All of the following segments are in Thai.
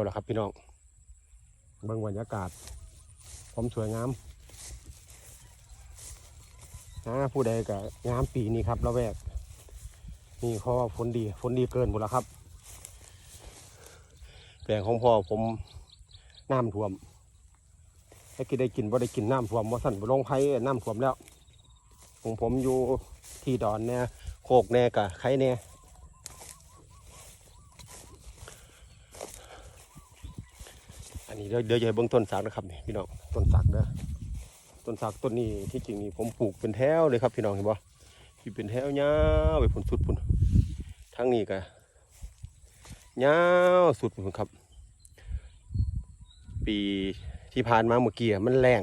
เอาละครับพี่น้องเบิ่งบรรยากาศความสวยงามนะผู้ใดก็งามปีนี้ครับละแวกนี่เพราะว่าฝนดีฝนดีเกินหมดแล้วครับ แปลงของพ่อผมน้ำท่วมให้กินได้กินว่าได้กินน้ำท่วมว่าสั่นบ่ลงไผ่น้ำท่วมแล้วของผมอยู่ที่ดอนเนี่ยโคกแน่กะไข่แนนี้ เดี๋ยวเดี๋ยวจะให้เบิ่งต้นสักนะครับนี่พี่น้องต้นสักเด้อต้นสักต้นนี้ที่จริงนี่ผมปลูกเป็นแถวเลยครับพี่น้องเห็นบ่ที่เป็นแถวยาวไปพุ่นสุดพุ่นทั้งนี้ก็ยาวสุดพุ่นครับ ปีที่ผ่านมาเมื่อกี้มันแรง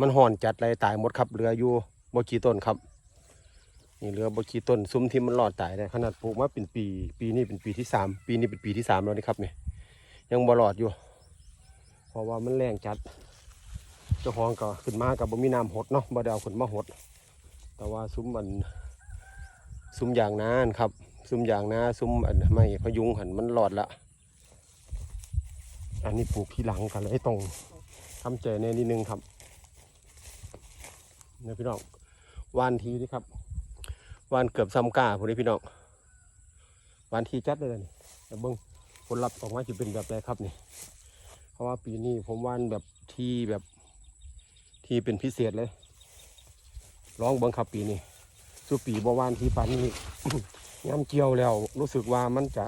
มันห่อนจัดเลยตายหมดครับเหลืออยู่บกีต้นครับนี่เหลือบกีต้นซุ้มที่มันรอดตายได้ขนาดปลูกมาเป็นปี ปีนี้เป็นปีที่สามปีนี้เป็นปีที่สามแล้วนี่ครับเนี่ยยังบ่รอดอยู่ เพราะว่ามันแรงจัด เจ้าของก็ขึ้นมากับบ่มีน้ำหดเนาะบ่ได้เอาขึ้นมาหด แต่ว่าซุ้มมันซุ้มยางนานครับ ซุ้มยางนาซุ้มอันไม่พยุงหันมันหลอดละอันนี้ปลูกที่หลังกันเลยต้องทำใจในนิดนึงครับเนี่ยพี่น้องวานทีนี่ครับวานเกือบซ้ำก้าพวกนี้พี่น้องวานทีจัดเลยนี่แต่เบิ้งผลลัพธ์ออกมาจะเป็นแบบไรครับนี่ เพราะว่าปีนี้ผมวานแบบที่แบบที่เป็นพิเศษเลยร้องบิ้งคับปีนี้สุปีบวานที่ปันนี้ย้ำเจียวแล้ว รู้สึกว่ามันจะ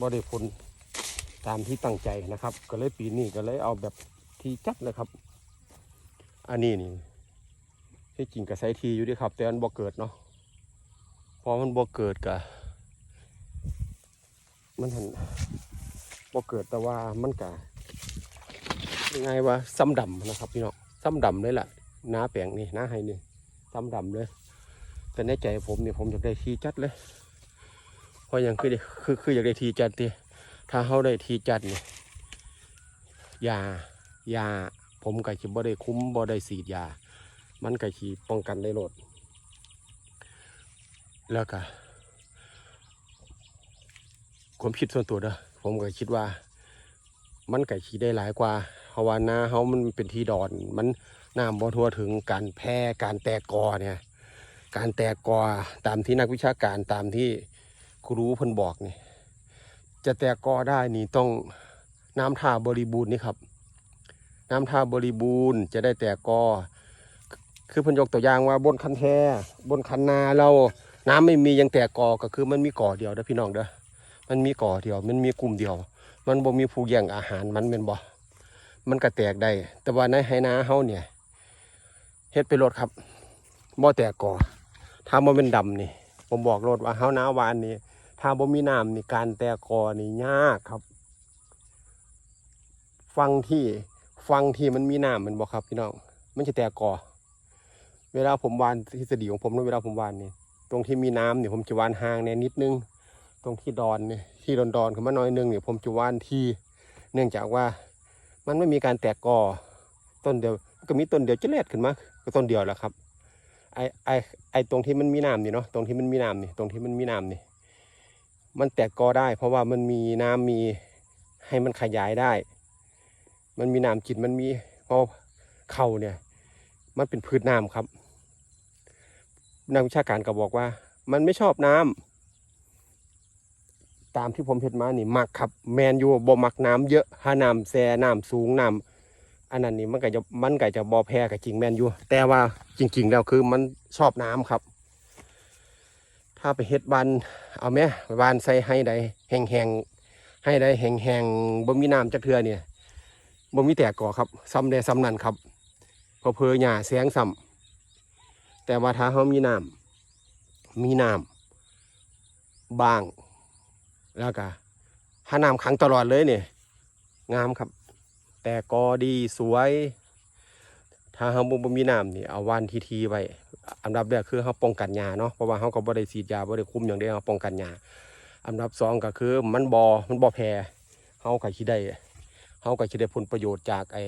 บ่ได้ผลตามที่ตั้งใจนะครับ ก็เลยปีนี้ก็เลยเอาแบบที่จัดเลยครับ อันนี้นี่ที่จริงก็ใช้ทีอยู่ด้วยครับ แต่มันบ่เกิดเนาะพอมันบ่เกิดกะมันหันบ่เกิดแต่ว่ามันกะ ยังไงว่าซ้ำดำนะครับพี่น้องซ้ำดำเลยล่ะน้าแปลงนี่น้าให้นี่ซ้ำดำเลยแต่ในใจผมนี่ผมอยากได้ทีจัดเลยเพราะยังคือได้คือคืออยากได้ทีจัดทีถ้าเขาได้ทีจัดเนี่ยยายาผมก็จะบ่ได้คุ้มบ่ได้สีดยา มันก็ขีป้องกันได้โลดแล้วก็ความคิดส่วนตัวเด้อผมก็คิดว่า มันไก่ขีได้หลายกว่า เพราะว่านาเฮามันเป็นที่ดอน มันน้ำบ่ทั่วถึงการแพร่การแตกกอเนี่ย การแตกกอตามที่นักวิชาการตามที่ครูเพิ่นบอกนี่ จะแตกกอได้นี่ต้องน้ำท่าบริบูรณ์นี่ครับ น้ำท่าบริบูรณ์จะได้แตกกอ คือเพิ่นยกตัวอย่างว่าบนคันแท้บนคันนาเราน้ำไม่มียังแตกกอก็คือมันมีก่อเดียวเด้อพี่น้องเด้อมันมีก่อเดียว มันมีกลุ่มเดียว มันบ่มีผู้แย่งอาหารมันเป็นบ่ มันก็แตกได้ แต่ว่าในไหนาเฮาเนี่ยเฮ็ดไปรถครับบ่แตกก่อถ้าบ่เป็นดำนี่ ผมบอกรถว่าเฮานาวานนี่ถ้าบ่มีน้ำนี่การแตกก่อนี่ยากครับ ฟังที่ฟังที่มันมีน้ำมันบ่ครับพี่น้องมันจะแตกก่อเวลาผมวานทฤษฎีของผมนเวลาผมวานนี่ตรงที่มีน้ำนี่ผมจะวานห่างแน่นิดนึง ตรงที่ดอนเนี่ยที่ดอนดอนๆขึ้นมาหน่อยนึงเนี่ยผมจะว่านที่ เนื่องจากว่า มันไม่มีการแตกกอต้นเดียว ก็มีต้นเดียวจะเล็ดขึ้นมาก็ต้นเดียวแหละครับไอไอไอตรงที่มันมีน้ำนี่เนาะตรงที่มันมีน้ำนี่ตรงที่มันมีน้ำนี่ มันแตกกอได้ เพราะว่ามันมีน้ำมีให้มันขยายได้ มันมีน้ำกินมันมีเพราะเข่าเนี่ย มันเป็นพืชน้ำครับนักวิชาการก็บอกว่า มันไม่ชอบน้ำ ตามที่ผมเห็นมานี่มักครับ แมนยูบ่มักน้ำเยอะถ้าน้ำแซ่น้ำสูงน้ำอันนั้นนี่มันก็จะมันก็จะบ่แพ้กับจริงแมนยูแต่ว่าจริง ๆ แล้วคือมันชอบน้ำครับ ถ้าไปเฮ็ดบานเอาไหมบานใส่ให้ใดแห้งๆให้ใดแห้งๆบ่มีน้ำจักเทื่อเนี่ยบ่มีแตกก่อครับซ้ำได้ซ้ำนั่นครับพอเพอหญ้าแสงซ้ำแต่ว่าถ้าเฮามีน้ำมีน้ำบาง แล้วก็ถ้าน้ำขังตลอดเลยเนี่ยงามครับ แต่กอดีสวย ถ้าเฮาบ่มีน้ำนี่เอาวันทีทีไว้อันดับแรกคือเฮาป้องกันหญ้าเนาะเพราะว่าเฮาก็บ่ได้ฉีดยาบ่ได้คุมอย่างเดียวเฮาป้องกันหญ้าอันดับสองก็คือมันบ่มันบ่แพ้เฮาก็สิได้เฮาก็สิได้ผลประโยชน์จากไอ้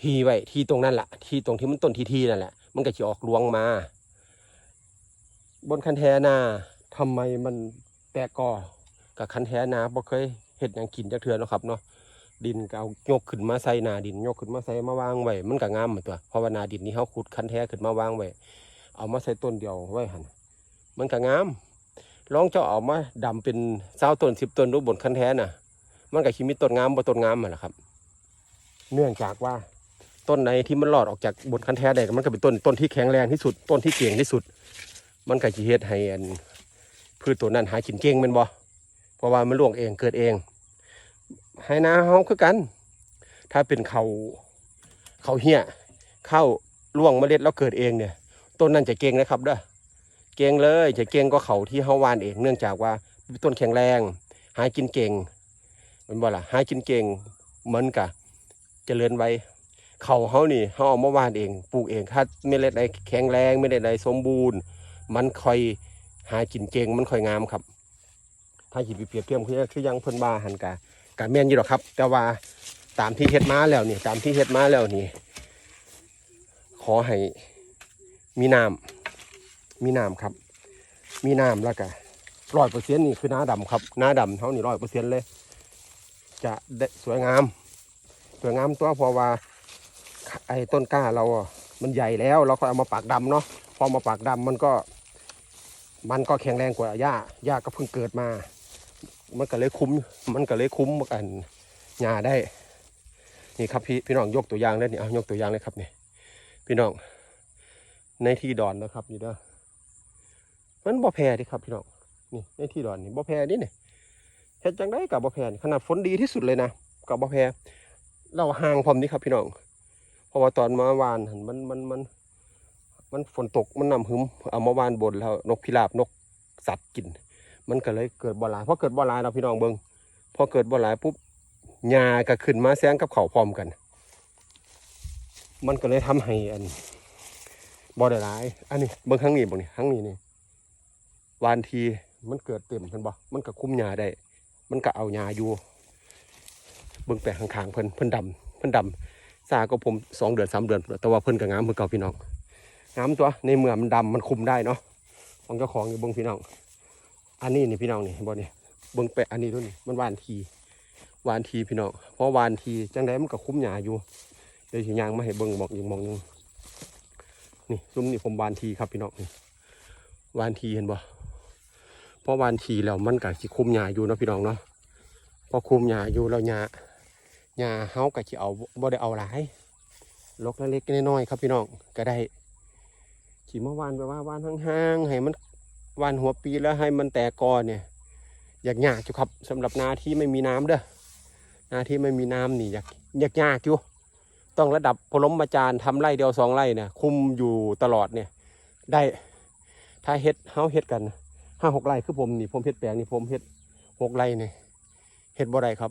ทีไว้ที่ตรงนั้นแหละที่ตรงที่มันต้นทีทีนั่นแหละ มันก็สิออกรวงมา บนคันแทนาทำไมมัน แต่ก็กับคันแท้นาบ่เคยเฮ็ดหยังกินจักเทื่อเนะครับเนาะดินก็เอายกขึ้นมาใส่นาดินยกขึ้นมาใส่มาวางไว้มันก็งามเหมือนตัวเพราะว่านาดินนี่เฮาขุดคันแท้ขึ้นมาวางไว้เอามาใส่ต้นเดียวไว้หันมันก็งามลองเจ้าเอามาดำเป็น20ต้น10ต้นดูบนคันแท้น่ะ มันก็สิมีต้นงามบ่ต้นงามหั่นละครับ เนื่องจากว่าต้นไหนที่มันรอดออกจากบนคันแท้ได้มันก็เป็นต้นต้นที่แข็งแรงที่สุดต้นที่เก่งที่สุด มันก็สิเฮ็ดให้ พืชตัวนั้นหากินเก่งม่นบ่เพราะว่ามันล่วงเองเกิดเองให้นาเฮาคือกัน ถ้าเป็นเขาเขาเหี้ยเข้าล่วงเมล็ดแล้วเกิดเองเนี่ยต้นนั้นจะเก่งนะครับเด้อเก่งเลยจะเก่งก็เขาที่เฮาวานเองเนื่องจากว่าต้นแข็งแรง หากินเก่งมันบ่ล่ะหากินเก่งเหมือนกับเจริญไว้เขาเฮานี่เฮาเอามาวานเองปลูกเองถ้าเมล็ดใดแข็งแรงเมล็ดใดสมบูรณ์ มันค่อย หากินเก่งมันค่อยงามครับ ถ้าหยิบเปรียบเทียบคือคือยังเพิ่นบาหันกะกะแม่นอยู่หรอกครับ แต่ว่าตามที่เฮ็ดมาแล้วนี่ตามที่เฮ็ดมาแล้วนี่ ขอให้มีน้ำมีน้ำครับ มีน้ำแล้วก็ร้อยเปอร์เซ็นต์นี่คือหน้าดำครับหน้าดำเท่านี้ร้อยเปอร์เซ็นต์เลย จะได้สวยงาม สวยงามตัวเพราะว่าไอ้ต้นกล้าเราอะมันใหญ่แล้ว เราก็เอามาปากดำเนาะพอมาปากดำมันก็ มันก็แข็งแรงกว่าหญ้าหญ้าก็เพิ่งเกิดมา มันก็เลยคุ้ม มันก็เลยคุ้มกันหญ้าได้ นี่ครับพี่พี่น้องยกตัวอย่างเลยนี่เอายกตัวอย่างเลยครับนี่พี่น้อง ในที่ดอนนะครับนี่เด้อมันบ่แพ้ดิครับพี่น้องนี่ในที่ดอนนี่บ่แพ้ดิเนี่ยเฮ็ดจังได้กับบ่แพร่ขนาดฝนดีที่สุดเลยนะกับบ่แพ้เราห่างพร้อมนี่ครับพี่น้อง เพราะว่าตอนมาวานหั่นมันมันมัน มันฝนตกมันนำหึมเอามาวานบนแล้วนกพิราบนกสัตว์กิน มันก็เลยเกิดบ่หลายพอเกิดบ่หลายเราพี่น้องเบิงพอเกิดบ่หลายปุ๊บหญ้าก็ขึ้นมาแซงกับเขาพร้อมกัน มันก็เลยทำให้อันบ่ได้หลาย อันนี้เบิ่งข้างนี้บ่นี่ข้างนี้นี่วานทีมันเกิดเต็มเพิ่นบ่มันก็คุมหญ้าได้ มันก็เอาหญ้าอยู่เบิ่งแปลงข้างๆเพิ่นเพิ่นดำเพิ่นดำซาก็ผมสองเดือนสามเดือนแหละแต่ว่าเพิ่นก็งามเหมือนเก่าพี่น้อง น้ำตัวในเมื่อมันดำมันคุมได้เนาะของเจ้าของอยู่เบิ้งพี่น้อง อันนี้นี่พี่น้องนี่บ่นี่เบิ้งแปะอันนี้ด้วยนี่มันวานทีวานทีพี่น้องเพราะวานทีจังไดมันก็คุ้มหยาอยู่เดี๋ยวสิยางมาให้เบิ้งบอกอีกมองหนึงนี่ซุ้มนี่ผมวานทีครับพี่น้องนี่วานทีเห็นบ่เพราะวานทีแล้วมันก็สิคุ้มหยาอยู่เนาะพี่น้องเนาะพอคุมหยาอยู่แล้วหยาหยาเฮาก็สิเอาบ่ได้เอาหลายลกเล็กๆน้อยๆครับพี่น้องก็ได้ ขี่มาวานแบบว่าวานห่างๆให้มันวานหัวปีแล้วให้มันแตกกอเนี่ย อยากยากอยู่ครับสำหรับนาที่ไม่มีน้ำเด้อนาที่ไม่มีน้ำนี่อยากอยากยากอยู่ต้องระดับพลมอาจารย์ทำไร่เดียวสองไร่เนี่ยคุมอยู่ตลอดเนี่ยได้ถ้าเฮ็ดเฮาเฮ็ดกันห้าหกไร่คือผมนี่ผมเฮ็ดแปลงนี่ผมเฮ็ดหกไร่เนี่ยเฮ็ดบ่ได้ครับ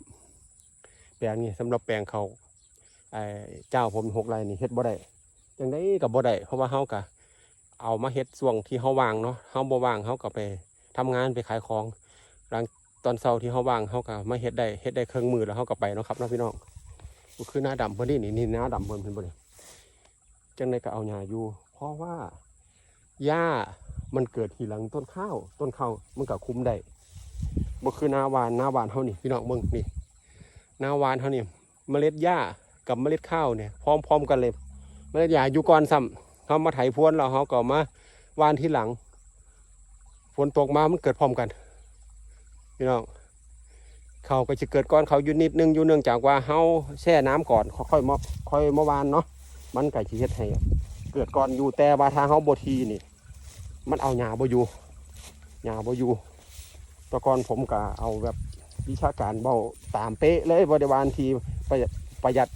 แปลงนี่สำหรับแปลงเขาไอ้เจ้าผมหกไร่นี่เฮ็ดบ่ได้จังได้กับบ่ได้เพราะว่าเฮากะ เอามาเฮ็ดช่วงที่เขาว่างเนาะเขาบ่ว่างเขาก็ไปทำงานไปขายของหลังตอนเช้าที่เขาว่างเขาก็มาเฮ็ดได้เฮ็ดได้เครื่องมือแล้วเขาก็ไปเนาะครับเนาะพี่น้องก็คือหน้าดำเพิ่นนี่นี่หน้าดำเพิ่นเพิ่นบ่นี่จังไดก็เอาหญ้าอยู่ เพราะว่าหญ้ามันเกิดทีหลังต้นข้าว ต้นข้าวมันก็คุ้มได้บ่คือหน้าหวานหน้าหวานเฮานี่พี่น้องเบิ่งนี่หน้าหวานเฮานี่เมล็ดหญ้ากับเมล็ดข้าวเนี่ยพร้อมๆกันเลยเมล็ดหญ้าอยู่ก่อนซ้ำ เขามาไถพรวนแล้วเขาก็มาวานที่หลังฝนตกมามันเกิดพร้อมกันพี่น้องเขาก็จะเกิดก้อนเขาอยู่นิดนึงอยู่เนื่องจากว่าเขาแช่น้ำก่อนค่อยมาค่อยมาวานเนาะมันไก็จะเฮ็ดให้เกิดก่อนอยู่แต่ว่าทางเขาบทีนี่ มันเอาหญ้าบอยู่หญ้าบอยู่ตะกอนผมก็เอาแบบวิชาการเบาตามเป๊ะเลยบริวารทีประหยัดประหยัด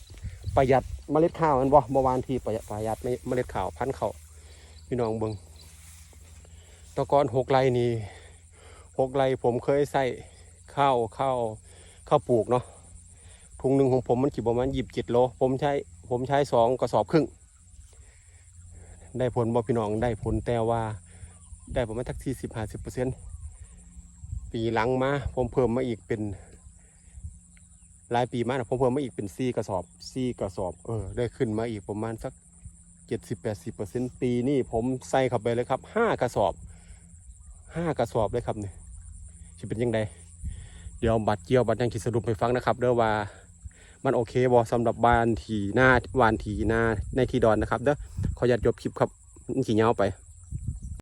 ประหยัด เมล็ดข้าวมันบ่เมื่อวานทีประหยัดประหยัดเมล็ดข้าวพันธุ์ข้าวพี่น้องเบิงตะกอนหกไร่นี่หกไร่ผมเคยใส่ข้าวข้าวข้าวปลูกเนาะถุงหนึ่งของผมมันกี่ประมาณหยิบจ็ดโล ผมใช้ผมใช้สองกระสอบครึ่ง ได้ผลบ่พี่น้องได้ผลแต่ว่าได้ประมาณทักสี่สิบห้าสิบเปอร์เซ็นต์ปีหลังมาผมเพิ่มมาอีกเป็น หลายปีมานะผมเพิ่มมาอีกเป็นสี่กระสอบสี่กระสอบ เออ ได้ขึ้นมาอีกประมาณสักเจ็ดสิบแปดสิบเปอร์เซ็นต์ปีนี้ผมใส่เข้าไปเลยครับห้ากระสอบห้ากระสอบเลยครับเนี่ยจะเป็นยังไงเดี๋ยวบัตรเกี่ยวบัตรยังคิดสรุปให้ฟังนะครับ เด้อว่ามันโอเคบ่สำหรับบานทีหน้าวานทีหน้าในที่ดอนนะครับ เด้อขออนุญาตจบคลิปครับมันสิยาไป